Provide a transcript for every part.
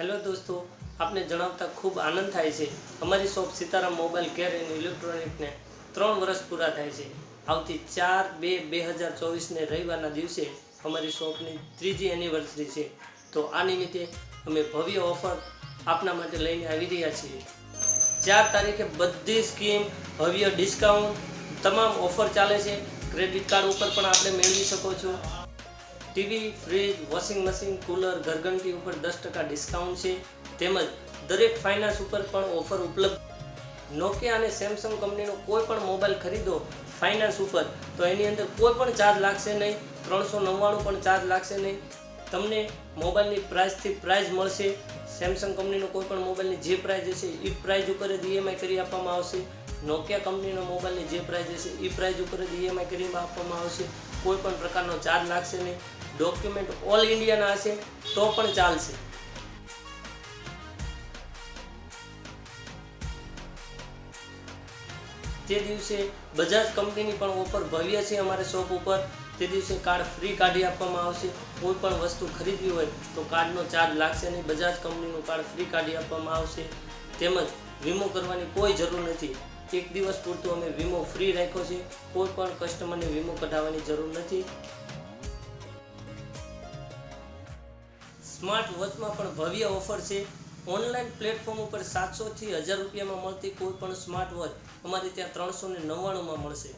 Hello દોસ્તો, આપને જણાવતા ખૂબ આનંદ થાય છે. અમારી shop Sitaram mobile care and ઇલેક્ટ્રોનિકને ત્રણ વર્ષ પૂરા થાય છે. આવતી ચાર બે બે હજાર ચોવીસને રવિવારના દિવસે અમારી શોપની ત્રીજી એનિવર્સરી છે. તો આ નિમિત્તે અમે ભવ્ય ઓફર આપના માટે લઈને આવી રહ્યા છીએ. ચાર તારીખે બધી સ્કીમ, ભવ્ય ડિસ્કાઉન્ટ, તમામ ઓફર ચાલે છે. ક્રેડિટ કાર્ડ ઉપર પણ આપણે મેળવી શકો છો. TV, fridge, washing machine, cooler, ઘરઘંટી ઉપર દસ ટકા ડિસ્કાઉન્ટ છે. તેમજ દરેક ફાઇનાન્સ ઉપર પણ ઓફર ઉપલબ્ધ. નોકિયા અને સેમસંગ કંપનીનો કોઈ પણ મોબાઈલ ખરીદો ફાઇનાન્સ ઉપર, તો એની અંદર કોઈ પણ ચાર્જ લાગશે નહીં. ત્રણસો નવ્વાણું પણ ચાર્જ લાગશે નહીં. તમને મોબાઈલની પ્રાઇસથી પ્રાઇઝ મળશે. સેમસંગ કંપનીનો કોઈ પણ મોબાઈલની જે પ્રાઇઝ હશે, એ પ્રાઇઝ ઉપર જ ઈએમઆઈ કરી આપવામાં આવશે. નોકિયા કંપનીનો મોબાઈલની જે પ્રાઇઝ હશે, એ પ્રાઇઝ ઉપર જ ઈએમઆઈ કરી આપવામાં આવશે. કોઈ પણ પ્રકારનો ચાર્જ લાગશે નહીં. ડોક્યુમેન્ટ ઓલ ઇન્ડિયાના હશે, તો પણ ચાલશે. તે દિવસે બજાજ કંપનીની પણ ઓફર ભવ્ય છે અમારે શોપ ઉપર. તે દિવસે કાર્ડ ફ્રી કાઢી આપવામાં આવશે. કોઈ પણ વસ્તુ ખરીદવી હોય તો કાર્ડનો ચાર્જ લાગશે નહીં. બજાજ કંપનીનું કાર્ડ ફ્રી કાઢી આપવામાં આવશે. તેમજ વીમો કરવાની કોઈ જરૂર નથી. એક દિવસ પૂરતું અમે વીમો ફ્રી રાખ્યો છે. કોઈ પણ કસ્ટમરને વીમો કઢાવવાની જરૂર નથી. સ્માર્ટ વોચમાં પણ ભવ્ય ઓફર છે. ઓનલાઈન પ્લેટફોર્મ ઉપર સાતસોથી હજાર રૂપિયામાં મળતી કોઈ પણ સ્માર્ટ વોચ અમારે ત્યાં ત્રણસો ને નવ્વાણુંમાં મળશે.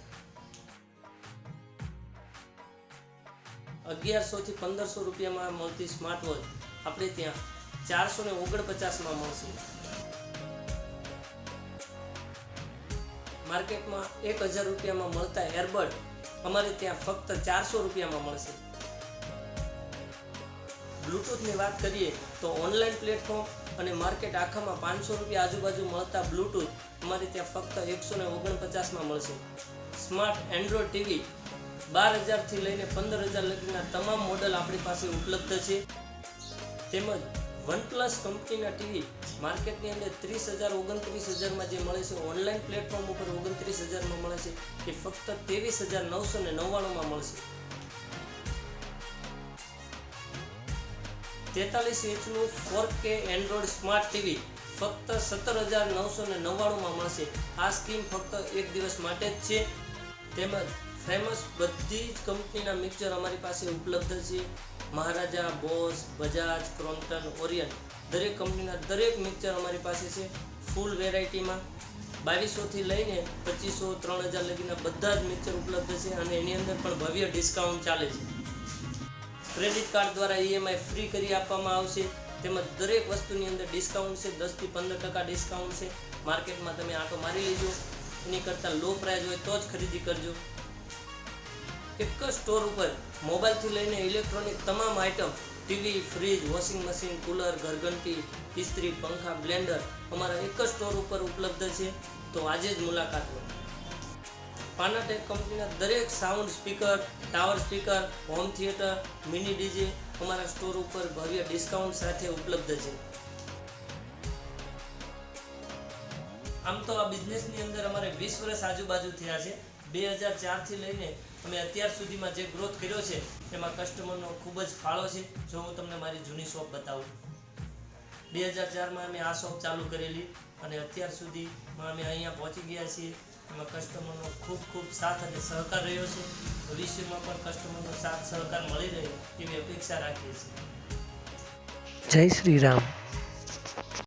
અગિયારસોથી પંદરસો રૂપિયામાં મળતી સ્માર્ટ વોચ આપણે ત્યાં ચારસો ને ઓગણપચાસમાં મળશે. માર્કેટમાં એક હજાર રૂપિયામાં મળતા એરબડ અમારે ત્યાં ફક્ત ચારસો રૂપિયામાં મળશે. બ્લૂટૂથની વાત કરીએ તો ઓનલાઈન પ્લેટફોર્મ અને માર્કેટ આખામાં પાંચસો રૂપિયા આજુબાજુ મળતા બ્લૂટૂથ અમારે ત્યાં ફક્ત એકસો ને ઓગણપચાસમાં મળશે. સ્માર્ટ એન્ડ્રોઈડ ટીવી બાર હજારથી લઈને પંદર હજાર લગીના તમામ મોડલ આપણી પાસે ઉપલબ્ધ છે. તેમજ વનપ્લસ કંપનીના ટીવી માર્કેટની અંદર ત્રીસ હજાર, ઓગણત્રીસ હજારમાં જે મળે છે, ઓનલાઈન પ્લેટફોર્મ ઉપર ઓગણત્રીસ હજારમાં મળે છે, એ ફક્ત ત્રેવીસ હજાર નવસો ને નવ્વાણુંમાં મળશે. તેતાલીસ ઇંચનું four K android smart TV ફક્ત સત્તર હજાર નવસો ને નવ્વાણુંમાં મળશે. આ સ્કીમ ફક્ત એક દિવસ માટે જ છે. તેમજ ફેમસ બધી જ કંપનીના મિક્સર અમારી પાસે ઉપલબ્ધ છે. મહારાજા, બોસ, બજાજ, ક્રોમ્પટન, ઓરિયન દરેક કંપનીના દરેક મિક્સર અમારી પાસે છે. ફૂલ વેરાયટીમાં બાવીસોથી લઈને પચીસો, ત્રણ હજાર લગીના બધા જ મિક્સર ઉપલબ્ધ છે અને એની અંદર પણ ભવ્ય ડિસ્કાઉન્ટ ચાલે છે. ક્રેડિટ કાર્ડ દ્વારા ઈએમઆઈ ફ્રી કરી આપવામાં આવશે. તેમજ દરેક વસ્તુની અંદર ડિસ્કાઉન્ટ છે દસથી પંદર ટકા ડિસ્કાઉન્ટ છે. માર્કેટમાં તમે આંટો મારી લેજો. એની કરતાં લો પ્રાઇસ હોય તો જ ખરીદી કરજો. એક જ સ્ટોર ઉપર મોબાઈલથી લઈને ઇલેક્ટ્રોનિક તમામ item TV fridge washing machine cooler ઘરઘંટી, ઇસ્ત્રી, પંખા બ્લેન્ડર અમારા એક જ સ્ટોર ઉપર ઉપલબ્ધ છે. તો આજે જ મુલાકાત લો. પાનાટેક કંપનીના દરેક sound speaker tower speaker home theatre mini DJ અમારા સ્ટોર ઉપર ભવ્ય ડિસ્કાઉન્ટ સાથે ઉપલબ્ધ છે. આમ તો આ બિઝનેસની અંદર અમારે વીસ વર્ષ આજુબાજુ થયા છે. બે હજાર ચારથી લઈને અમે અત્યાર સુધીમાં જે ગ્રોથ કર્યો છે તેમાં કસ્ટમરનો ખૂબ જ ફાળો છે. જો હું તમને મારી જૂની શોપ બતાવું. બે હજાર ચારમાં અમે આ શોપ ચાલુ કરેલી અને અત્યાર સુધીમાં અમે અહીંયા પહોંચી ગયા છીએ. એમાં કસ્ટમરનો ખૂબ ખૂબ સાથ અને સહકાર રહ્યો છે. ભવિષ્યમાં પણ કસ્ટમરનો સાથ સહકાર મળી રહે તેવી અપેક્ષા રાખીએ છીએ. જય શ્રી રામ.